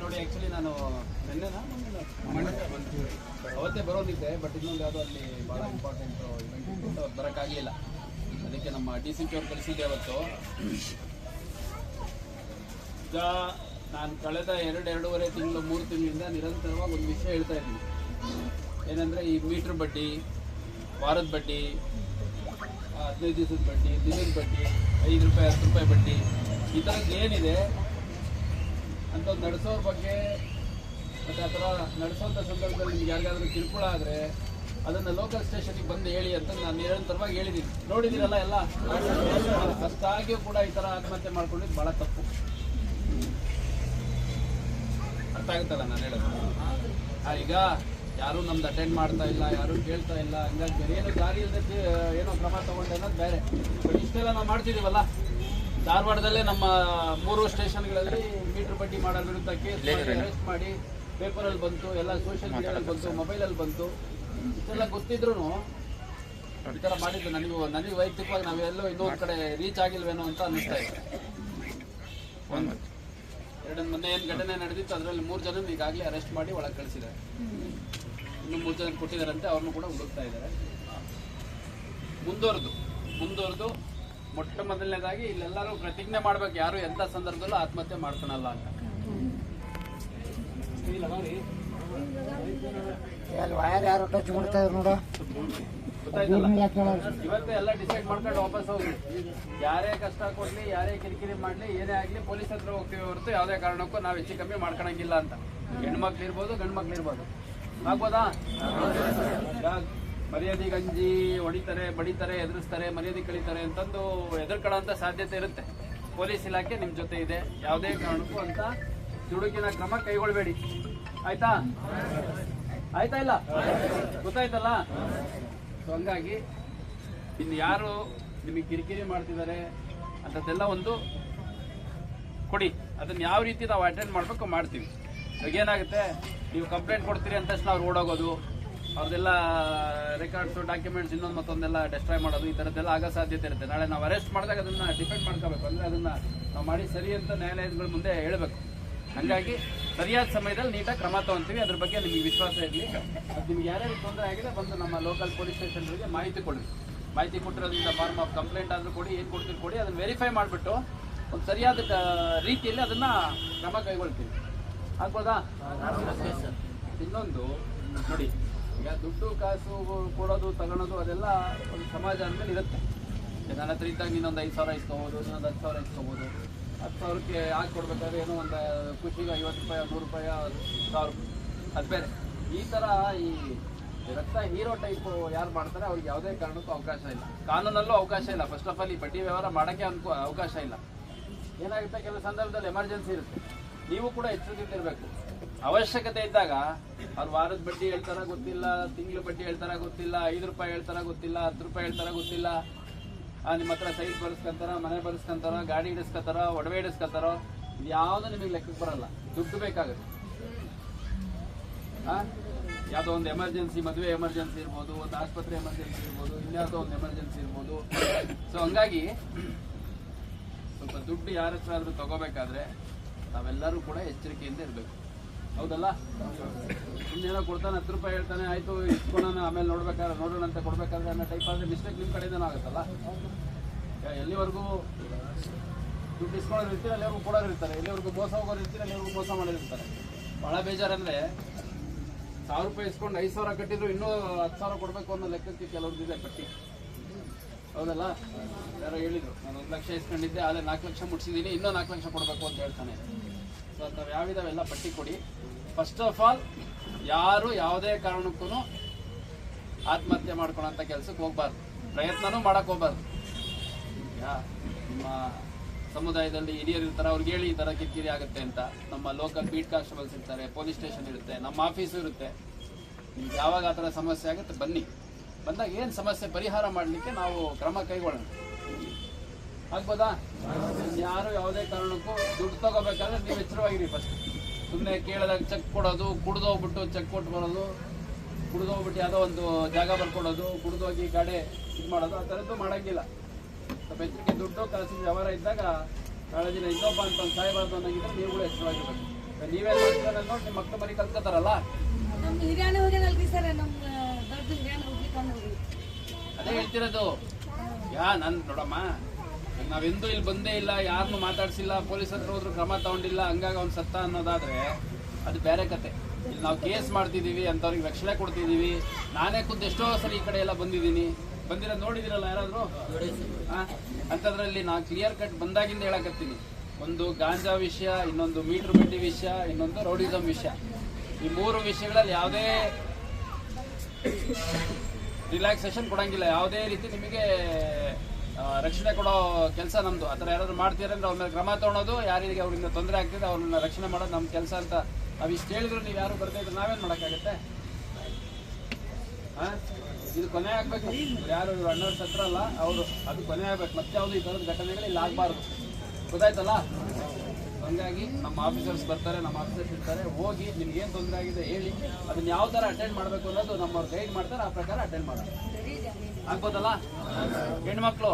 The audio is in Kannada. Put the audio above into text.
ನೋಡಿ ಆ್ಯಕ್ಚುಲಿ ನಾನು? ಅವತ್ತೇ ಬರೋದಿದ್ದೆ ಬಟ್ ಇನ್ನೊಂದು ಯಾವುದೋ ಅಲ್ಲಿ ಭಾಳ ಇಂಪಾರ್ಟೆಂಟ್ ಇವೆಂಟ್ ಅವತ್ತು ಬರೋಕ್ಕಾಗಲಿಲ್ಲ ಅದಕ್ಕೆ ನಮ್ಮ ಡಿ ಸಿ ಪಿ ಅವ್ರು ಕಳಿಸಿದ್ದೆ ಅವತ್ತು ಈಗ ನಾನು ಕಳೆದ ಎರಡು, ಎರಡೂವರೆ ತಿಂಗಳು, ಮೂರು ತಿಂಗಳಿಂದ ನಿರಂತರವಾಗಿ ಒಂದು ವಿಷಯ ಹೇಳ್ತಾ ಇದ್ದೀನಿ ಏನಂದರೆ ಈ ಮೀಟ್ರ್ ಬಡ್ಡಿ, ವಾರದ ಬಡ್ಡಿ ಹದಿನೈದು ದಿವಸದ ಬಡ್ಡಿ, ದಿನದ ಬಡ್ಡಿ ಐದು ರೂಪಾಯಿ, ಹತ್ತು ರೂಪಾಯಿ ಬಡ್ಡಿ. ಈ ಥರದ್ದು ಏನಿದೆ ಅಂತ ನಡೆಸೋರ ಬಗ್ಗೆ ಮತ್ತು ಆ ಥರ ನಡೆಸೋಂಥ ಸಂದರ್ಭದಲ್ಲಿ ನಿಮ್ಗೆ ಯಾರಿಗಾದರೂ ಕಿರುಕುಳ ಆದರೆ ಅದನ್ನು ಲೋಕಲ್ ಸ್ಟೇಷನಿಗೆ ಬಂದು ಹೇಳಿ ಅಂತ ನಾನು ನಿರಂತರವಾಗಿ ಹೇಳಿದ್ದೀನಿ ನೋಡಿದ್ದೀರಲ್ಲ ಎಲ್ಲ? ಅಷ್ಟಾಗಿಯೂ ಕೂಡ ಈ ಥರ ಆತ್ಮಹತ್ಯೆ ಮಾಡ್ಕೊಂಡಿದ್ದು ಭಾಳ ತಪ್ಪು. ಅರ್ಥ ಆಗುತ್ತಲ್ಲ ನಾನು ಹೇಳೋದು? ಈಗ ಯಾರು ನಮ್ದು ಅಟೆಂಡ್ ಮಾಡ್ತಾ ಇಲ್ಲ ಯಾರು ಕೇಳ್ತಾ ಇಲ್ಲ. ಹಂಗಾಗಿ ಬೇರೆ ಏನು ದಾರಿ ಇಲ್ಲದೆ ಏನೋ ಕ್ರಮ ತಗೊಂಡೆ ಅನ್ನೋದು ಬೇರೆ. ಬಟ್ ಇಷ್ಟೆಲ್ಲ ನಾವು ಮಾಡ್ತಿದ್ದೀವಲ್ಲ ಧಾರವಾಡದಲ್ಲೇ ನಮ್ಮ ಮೂರು ಸ್ಟೇಷನ್ಗಳಲ್ಲಿ ಮೀಟರ್ ಬಡ್ಡಿ ಮಾಡೋ ವಿರುದ್ಧ ಕೇಸ್ ಅರೆಸ್ಟ್ ಮಾಡಿ ಪೇಪರಲ್ಲಿ ಬಂತು ಎಲ್ಲ ಸೋಷಿಯಲ್ ಮೀಡಿಯಾದಲ್ಲಿ ಬಂತು ಮೊಬೈಲಲ್ಲಿ ಬಂತು. ಇಷ್ಟೆಲ್ಲ ಗೊತ್ತಿದ್ರು ಈ ಥರ ಮಾಡಿದ್ದು ನನಗೂ ನನಗೆ ವೈಯಕ್ತಿಕವಾಗಿ ನಾವೆಲ್ಲೋ ಇನ್ನೊಂದು ಕಡೆ ರೀಚ್ ಆಗಿಲ್ವೇನೋ ಅಂತ ಅನ್ನಿಸ್ತಾ ಇದೆ. ಒಂದು ಎರಡು ಮೊನ್ನೆ ಏನು ಘಟನೆ ನಡೆದಿತ್ತು, ಅದರಲ್ಲಿ ಮೂರು ಜನ ಈಗಾಗಲೇ ಅರೆಸ್ಟ್ ಮಾಡಿ ಒಳಗೆ ಕಳಿಸಿದ್ದಾರೆ. ಇನ್ನು ಮೂರು ಜನ ಕೊಟ್ಟಿದ್ದಾರಂತೆ, ಅವ್ರನ್ನೂ ಕೂಡ ಹುಡುಕ್ತಾ ಇದ್ದಾರೆ. ಮುಂದುವರೆದು ಮುಂದುವರೆದು ಮೊಟ್ಟ ಮೊದಲನೇದಾಗಿ ಇಲ್ಲೆಲ್ಲರೂ ಪ್ರತಿಜ್ಞೆ ಮಾಡ್ಬೇಕು, ಯಾರು ಎಂಥ ಸಂದರ್ಭದಲ್ಲೂ ಆತ್ಮಹತ್ಯೆ ಮಾಡ್ಕೊಳಲ್ಲ ಅಂತ. ಯಾರು ಟಚ್ ಮಾಡ್ತಾ ಇದ್ರು ನೋಡ. ಇವತ್ತೇ ಎಲ್ಲ ಡಿಸೈಡ್ ಮಾಡ್ಕೊಂಡು ವಾಪಸ್ ಹೋಗಿ ಯಾರೇ ಕಷ್ಟ ಕೊಡ್ಲಿ, ಯಾರೇ ಕಿರಿಕಿರಿ ಮಾಡ್ಲಿ, ಏನೇ ಆಗ್ಲಿ ಪೊಲೀಸ್ ಹತ್ರ ಹೋಗ್ತೀವಿ ಹೊರತು ಯಾವುದೇ ಕಾರಣಕ್ಕೂ ನಾವು ಹೆಚ್ಚು ಕಮ್ಮಿ ಮಾಡ್ಕೊಳಂಗಿಲ್ಲ ಅಂತ. ಹೆಣ್ಮಕ್ಳು ಇರ್ಬೋದು ಗಂಡು ಮಕ್ಳು ಇರ್ಬೋದು. ಆಗ್ಬೋದಾ? ಮರ್ಯಾದೆ ಗಂಜಿ ಹೊಡಿತಾರೆ, ಬಡಿತಾರೆ, ಎದುರಿಸ್ತಾರೆ, ಮರ್ಯಾದೆ ಕಳೀತಾರೆ ಅಂತಂದು ಎದುರ್ಕೊಳ್ಳೋಂಥ ಸಾಧ್ಯತೆ ಇರುತ್ತೆ. ಪೊಲೀಸ್ ಇಲಾಖೆ ನಿಮ್ಮ ಜೊತೆ ಇದೆ. ಯಾವುದೇ ಕಾರಣಕ್ಕೂ ಅಂತ ದುಡುಕಿನ ಕ್ರಮ ಕೈಗೊಳ್ಬೇಡಿ. ಆಯ್ತಾ? ಆಯ್ತಾ ಇಲ್ಲ? ಗೊತ್ತಾಯ್ತಲ್ಲ? ಸೊ ಹಂಗಾಗಿ ಇನ್ನು ಯಾರು ನಿಮಗೆ ಕಿರಿಕಿರಿ ಮಾಡ್ತಿದ್ದಾರೆ ಅಂಥದ್ದೆಲ್ಲ ಒಂದು ಕೊಡಿ. ಅದನ್ನ ಯಾವ ರೀತಿ ನಾವು ಅಟೆಂಡ್ ಮಾಡಬೇಕು ಮಾಡ್ತೀವಿ. ಇವಾಗ ಏನಾಗುತ್ತೆ? ನೀವು ಕಂಪ್ಲೇಂಟ್ ಕೊಡ್ತೀರಿ ಅಂತ ತಕ್ಷಣ ಅವ್ರು ಓಡೋಗೋದು. ಅವ್ರದ್ದೆಲ್ಲ ರೆಕಾರ್ಡ್ಸು ಡಾಕ್ಯುಮೆಂಟ್ಸ್ ಇನ್ನೊಂದು ಮತ್ತೊಂದೆಲ್ಲ ಡೆಸ್ಟ್ರಾಯ್ ಮಾಡೋದು, ಈ ಥರದ್ದೆಲ್ಲ ಆಗೋ ಸಾಧ್ಯತೆ ಇರುತ್ತೆ. ನಾಳೆ ನಾವು ಅರೆಸ್ಟ್ ಮಾಡಿದಾಗ ಅದನ್ನು ಡಿಪೆಂಡ್ ಮಾಡ್ಕೋಬೇಕು. ಅಂದರೆ ಅದನ್ನು ನಾವು ಮಾಡಿ ಸರಿ ಅಂತ ನ್ಯಾಯಾಲಯಗಳ ಮುಂದೆ ಹೇಳಬೇಕು. ಹಾಗಾಗಿ ಸರಿಯಾದ ಸಮಯದಲ್ಲಿ ನೀಟಾಗಿ ಕ್ರಮ ತಗೊಂತೀವಿ. ಅದ್ರ ಬಗ್ಗೆ ನಿಮಗೆ ವಿಶ್ವಾಸ ಇರಲಿ ನಿಮ್ಗೆ ಯಾರ್ಯಾರು ತೊಂದರೆ ಆಗಿದೆ ಬಂದು ನಮ್ಮ ಲೋಕಲ್ ಪೊಲೀಸ್ ಸ್ಟೇಷನ್ಗಳಿಗೆ ಮಾಹಿತಿ ಕೊಡಿ. ಮಾಹಿತಿ ಕೊಟ್ಟಿರೋದ್ರಿಂದ ಫಾರ್ಮ್ ಆಫ್ ಕಂಪ್ಲೇಂಟ್ ಆದರೂ ಕೊಡಿ, ಏನು ಕೊಡ್ತೀರಿ ಕೊಡಿ, ಅದನ್ನು ವೆರಿಫೈ ಮಾಡಿಬಿಟ್ಟು ಒಂದು ಸರಿಯಾದ ರೀತಿಯಲ್ಲಿ ಅದನ್ನು ಕ್ರಮ ಕೈಗೊಳ್ತೀವಿ. ಆಗ್ಬೋದಾ? ಇನ್ನೊಂದು, ನೋಡಿ, ಈಗ ದುಡ್ಡು, ಕಾಸು ಕೊಡೋದು, ತಗೊಳೋದು, ಅದೆಲ್ಲ ಒಂದು ಸಮಾಜ ಅಂದಮೇಲೆ ಇರುತ್ತೆ. ನನ್ನ ಹತ್ರ ಇದ್ದಾಗ ಇನ್ನೊಂದು ಐದು ಸಾವಿರ ಇಸ್ಕೋಬೋದು ಇನ್ನೊಂದು ಹತ್ತು ಸಾವಿರ ಇಸ್ಕೊಬೋದು. ಹತ್ತು ಸಾವಿರಕ್ಕೆ ಹಾಕಿ ಕೊಡ್ಬೇಕಾದ್ರೆ ಏನೋ ಒಂದು ಖುಷಿಗೆ ಐವತ್ತು ರೂಪಾಯಿ, ನೂರು ರೂಪಾಯಿ ಸಾವಿರ ಅದು ಬೇರೆ. ಈ ಥರ ಈ ರಕ್ತ ಹೀರೋ ಟೈಪ್ ಯಾರು ಮಾಡ್ತಾರೆ, ಅವ್ರಿಗೆ ಯಾವುದೇ ಕಾರಣಕ್ಕೂ ಅವಕಾಶ ಇಲ್ಲ. ಕಾನೂನಲ್ಲೂ ಅವಕಾಶ ಇಲ್ಲ. ಫಸ್ಟ್ ಆಫ್ ಆಲ್ ಈ ಬಡ್ಡಿ ವ್ಯವಹಾರ ಮಾಡೋಕ್ಕೆ ಅನ್ಕೋ, ಅವಕಾಶ ಇಲ್ಲ. ಏನಾಗುತ್ತೆ? ಕೆಲವು ಸಂದರ್ಭದಲ್ಲಿ ಎಮರ್ಜೆನ್ಸಿ ಇರುತ್ತೆ. ನೀವು ಕೂಡ ಎಚ್ಚರಿಕೆಯಿಂದಿರಬೇಕು ಅವಶ್ಯಕತೆ ಇದ್ದಾಗ ಅವ್ರು ವಾರದ ಬಡ್ಡಿ ಹೇಳ್ತಾರ ಗೊತ್ತಿಲ್ಲ, ತಿಂಗಳ ಬಡ್ಡಿ ಹೇಳ್ತಾರ ಗೊತ್ತಿಲ್ಲ, ಐದು ರೂಪಾಯಿ ಹೇಳ್ತಾರ ಗೊತ್ತಿಲ್ಲ, ಹತ್ತು ರೂಪಾಯಿ ಹೇಳ್ತಾರ ಗೊತ್ತಿಲ್ಲ. ನಿಮ್ಮ ಹತ್ರ ಸೈಟ್ ಬರ್ಸ್ಕೊಂತಾರ ಮನೆ ಬರ್ಸ್ಕೊಂತಾರ ಗಾಡಿ ಹಿಡಿಸ್ಕೊತಾರ, ಒಡವೆ ಹಿಡಿಸ್ಕೊತಾರೋ ಯಾವುದು ನಿಮಗೆ ಲೆಕ್ಕಕ್ಕೆ ಬರಲ್ಲ. ದುಡ್ಡು ಬೇಕಾಗುತ್ತೆ? ಯಾವುದೋ ಒಂದು ಎಮರ್ಜೆನ್ಸಿ, ಮದುವೆ ಎಮರ್ಜೆನ್ಸಿ ಇರ್ಬೋದು, ಒಂದು ಆಸ್ಪತ್ರೆ ಎಮರ್ಜೆನ್ಸಿ ಇರ್ಬೋದು, ಇನ್ಯಾವುದೋ ಒಂದು ಎಮರ್ಜೆನ್ಸಿ ಇರ್ಬೋದು. ಸೊ ಹಂಗಾಗಿ ಸ್ವಲ್ಪ ದುಡ್ಡು ಯಾರ ಹತ್ರ ಆದರೂ ತಗೋಬೇಕಾದ್ರೆ ನಾವೆಲ್ಲರೂ ಕೂಡ ಎಚ್ಚರಿಕೆಯಿಂದ ಇರಬೇಕು. ಹೌದಲ್ಲ? ಇನ್ನೇನೋ ಕೊಡ್ತಾನೆ, ಹತ್ತು ರೂಪಾಯಿ ಹೇಳ್ತಾನೆ, ಆಯ್ತು ಇಟ್ಕೊಂಡು ಆಮೇಲೆ ನೋಡ್ಬೇಕಾದ್ರೆ ನೋಡೋಣ ಅಂತ ಕೊಡ್ಬೇಕಾದ್ರೆ ಅನ್ನೋ ಟೈಪ್ ಆದರೆ ಮಿಸ್ಟೇಕ್ ನಿಮ್ಮ ಕಡೆಯಿಂದ ಆಗುತ್ತಲ್ಲ? ಎಲ್ಲಿವರೆಗೂ ದುಡ್ಡು ಇಸ್ಕೊಳ್ಳೋರು ಇರ್ತೀರ ಅಲ್ಲಿವರೆಗೂ ಕೊಡೋರು ಇರ್ತಾರೆ? ಎಲ್ಲಿವರೆಗೂ ಮೋಸ ಹೋಗೋರು ಇರ್ತೀರ ಅಲ್ಲಿವರೆಗೂ ಮೋಸ ಮಾಡೋರು ಇರ್ತಾರೆ? ಭಾಳ ಬೇಜಾರಂದ್ರೆ ಸಾವಿರ ರೂಪಾಯಿ ಇಸ್ಕೊಂಡು ಐದು ಸಾವಿರ ಕಟ್ಟಿದ್ರು ಇನ್ನೂ ಹತ್ತು ಸಾವಿರ ಕೊಡಬೇಕು ಅನ್ನೋ ಲೆಕ್ಕಕ್ಕೆ ಕೆಲವ್ರದ್ದಿದೆ ಕಟ್ಟಿ ಹೌದಲ್ಲ? ಯಾರೋ ಹೇಳಿದ್ರು, ನಾನು ಒಂದು ಲಕ್ಷ ಇಸ್ಕೊಂಡಿದ್ದೆ, ಆದರೆ ನಾಲ್ಕು ಲಕ್ಷ ಮುಟ್ಸಿದ್ದೀನಿ ಇನ್ನೂ ನಾಲ್ಕು ಲಕ್ಷ ಕೊಡಬೇಕು ಅಂತ ಹೇಳ್ತಾನೆ. ಯಾವಿದಾವೆಲ್ಲ ಪಟ್ಟಿ ಕೊಡಿ. ಫಸ್ಟ್ ಆಫ್ ಆಲ್ ಯಾರು ಯಾವುದೇ ಕಾರಣಕ್ಕೂ ಆತ್ಮಹತ್ಯೆ ಮಾಡ್ಕೊಳಂಥ ಕೆಲಸಕ್ಕೆ ಹೋಗ್ಬಾರ್ದು. ಪ್ರಯತ್ನನೂ ಮಾಡಕ್ಕೆ ಹೋಗ್ಬಾರ್ದು. ನಿಮ್ಮ ಸಮುದಾಯದಲ್ಲಿ ಹಿರಿಯರು ಇರ್ತಾರೆ, ಅವ್ರಿಗೆ ಹೇಳಿ ಈ ಥರ ಕಿರಿಕಿರಿ ಆಗುತ್ತೆ ಅಂತ. ನಮ್ಮ ಲೋಕಲ್ ಬೀಟ್ ಕಾನ್ಸ್ಟೇಬಲ್ಸ್ ಇರ್ತಾರೆ ಪೊಲೀಸ್ ಸ್ಟೇಷನ್ ಇರುತ್ತೆ, ನಮ್ಮ ಆಫೀಸು ಇರುತ್ತೆ. ನಿಮ್ಗೆ ಯಾವಾಗ ಆ ಥರ ಸಮಸ್ಯೆ ಆಗುತ್ತೆ, ಬನ್ನಿ. ಬಂದಾಗ ಏನು ಸಮಸ್ಯೆ ಪರಿಹಾರ ಮಾಡಲಿಕ್ಕೆ ನಾವು ಕ್ರಮ ಕೈಗೊಳ್ಳೋಣ. ಆಗ್ಬೋದಾ? ಯಾರು ಯಾವುದೇ ಕಾರಣಕ್ಕೂ ದುಡ್ಡು ತಗೋಬೇಕಾದ್ರೆ ನೀವು ಎಚ್ಚರವಾಗಿರಿ ಫಸ್ಟ್ ಸುಮ್ಮನೆ ಕೇಳಿದಾಗ ಚೆಕ್ ಕೊಡೋದು ಕುಡಿದೋಗ್ಬಿಟ್ಟು ಚೆಕ್ ಕೊಟ್ಟು ಬರೋದು ಕುಡಿದೋಗ್ಬಿಟ್ಟು ಯಾವುದೋ ಒಂದು ಜಾಗ ಬರ್ಕೊಡೋದು ಕುಡಿದೋಗಿ ಗಾಡಿ ಇದು ಮಾಡೋದು ಆ ಥರದ್ದು ಮಾಡೋಂಗಿಲ್ಲ. ಸ್ವಲ್ಪ ಎಚ್ಚರಿಕೆ ದುಡ್ಡು ಕಾಸಿನ ವ್ಯವಹಾರ ಇದ್ದಾಗ ಕಾಳಜಿನ ಇನ್ನೊಬ್ಬ ಅಂತ ಒಂದು ಸಾಯಬಾರ್ದು ಅನ್ನೋಂಗಿದ್ರೆ ಕೂಡ ಎಚ್ಚರವಾಗಿರ್ಬೇಕು. ನೀವೇ ಮಾಡ್ತೀರ ನೋಡಿ ನಿಮ್ಮ ಮಕ್ಕಳು ಮರಿ ಕಲ್ತ್ಕೋತಾರಲ್ಲ ಅಂದ್ ಹೇಳ್ತಿರೋದು. ಯಾ ನನ್ ನೋಡಮ್ಮ ನಾವೆಂದೂ ಇಲ್ಲಿ ಬಂದೇ ಇಲ್ಲ ಯಾರನ್ನು ಮಾತಾಡಿಸಿಲ್ಲ, ಪೊಲೀಸ್ ಹತ್ರ ಹೋದ್ರು ಕ್ರಮ ತಗೊಂಡಿಲ್ಲ, ಹಂಗಾಗಿ ಅವ್ನು ಸತ್ತ ಅನ್ನೋದಾದ್ರೆ ಅದು ಬೇರೆ ಕತೆ. ಇಲ್ಲಿ ನಾವು ಕೇಸ್ ಮಾಡ್ತಿದ್ದೀವಿ ಅಂಥವ್ರಿಗೆ ರಕ್ಷಣೆ ಕೊಡ್ತಿದ್ದೀವಿ. ನಾನೇ ಕುದ್ದು ಎಷ್ಟೋ ಸರಿ ಈ ಕಡೆ ಎಲ್ಲ ಬಂದಿದ್ದೀನಿ. ಬಂದಿರೋದು ನೋಡಿದಿರಲ್ಲ ಯಾರಾದರೂ? ಹಾಂ ಅಂಥದ್ರಲ್ಲಿ ನಾನು ಕ್ಲಿಯರ್ ಕಟ್ ಬಂದಾಗಿಂದ ಹೇಳಕತ್ತೀನಿ. ಒಂದು ಗಾಂಜಾ ವಿಷಯ, ಇನ್ನೊಂದು ಮೀಟ್ರ್ ಬಡ್ಡಿ ವಿಷಯ, ಇನ್ನೊಂದು ರೌಡಿಸಮ್ ವಿಷಯ. ಈ ಮೂರು ವಿಷಯಗಳಲ್ಲಿ ಯಾವುದೇ ರಿಲ್ಯಾಕ್ಸೇಷನ್ ಕೊಡಂಗಿಲ್ಲ. ಯಾವುದೇ ರೀತಿ ನಿಮಗೆ ರಕ್ಷಣೆ ಕೊಡೋ ಕೆಲಸ ನಮ್ಮದು ಆ ಥರ ಯಾರಾದ್ರು ಮಾಡ್ತೀರ ಅಂದ್ರೆ ಅವ್ರ ಮೇಲೆ ಕ್ರಮ ತಗೊಳೋದು, ಯಾರಿಗೆ ಅವರಿಂದ ತೊಂದರೆ ಆಗ್ತಿದೆ ಅವ್ರನ್ನ ರಕ್ಷಣೆ ಮಾಡೋದು ನಮ್ಮ ಕೆಲಸ ಅಂತ ನಾವು ಇಷ್ಟು ಹೇಳಿದ್ರು, ನೀವು ಯಾರು ಬರ್ತಾ ಇದ್ರೆ ನಾವೇನು ಮಾಡೋಕ್ಕಾಗತ್ತೆ? ಇದು ಕೊನೆ ಆಗ್ಬೇಕು. ಯಾರು ಇವ್ರು ಅಣ್ಣವ್ರ ಸತ್ರ ಅಲ್ಲ, ಅವರು ಅದು ಕೊನೆ ಆಗ್ಬೇಕು. ಮತ್ತೆ ಯಾವುದು ಈ ಥರದ ಘಟನೆಗಳು ಇಲ್ಲಿ ಆಗಬಾರ್ದು. ಗೊತ್ತಾಯ್ತಲ್ಲ? ಹಂಗಾಗಿ ನಮ್ಮ ಆಫೀಸರ್ಸ್ ಬರ್ತಾರೆ, ನಮ್ಮ ಆಫೀಸರ್ಸ್ ಇರ್ತಾರೆ, ಹೋಗಿ ನಿಮ್ಗೆ ಏನು ತೊಂದರೆ ಆಗಿದೆ ಹೇಳಿ, ಅದನ್ನ ಯಾವ ಥರ ಅಟೆಂಡ್ ಮಾಡಬೇಕು ಅನ್ನೋದು ನಮ್ಮವ್ರು ಗೈಡ್ ಮಾಡ್ತಾರೆ, ಆ ಪ್ರಕಾರ ಅಟೆಂಡ್ ಮಾಡೋಣ ಆಗ್ಬೋದಲ್ಲ? ಹೆಣ್ಮಕ್ಳು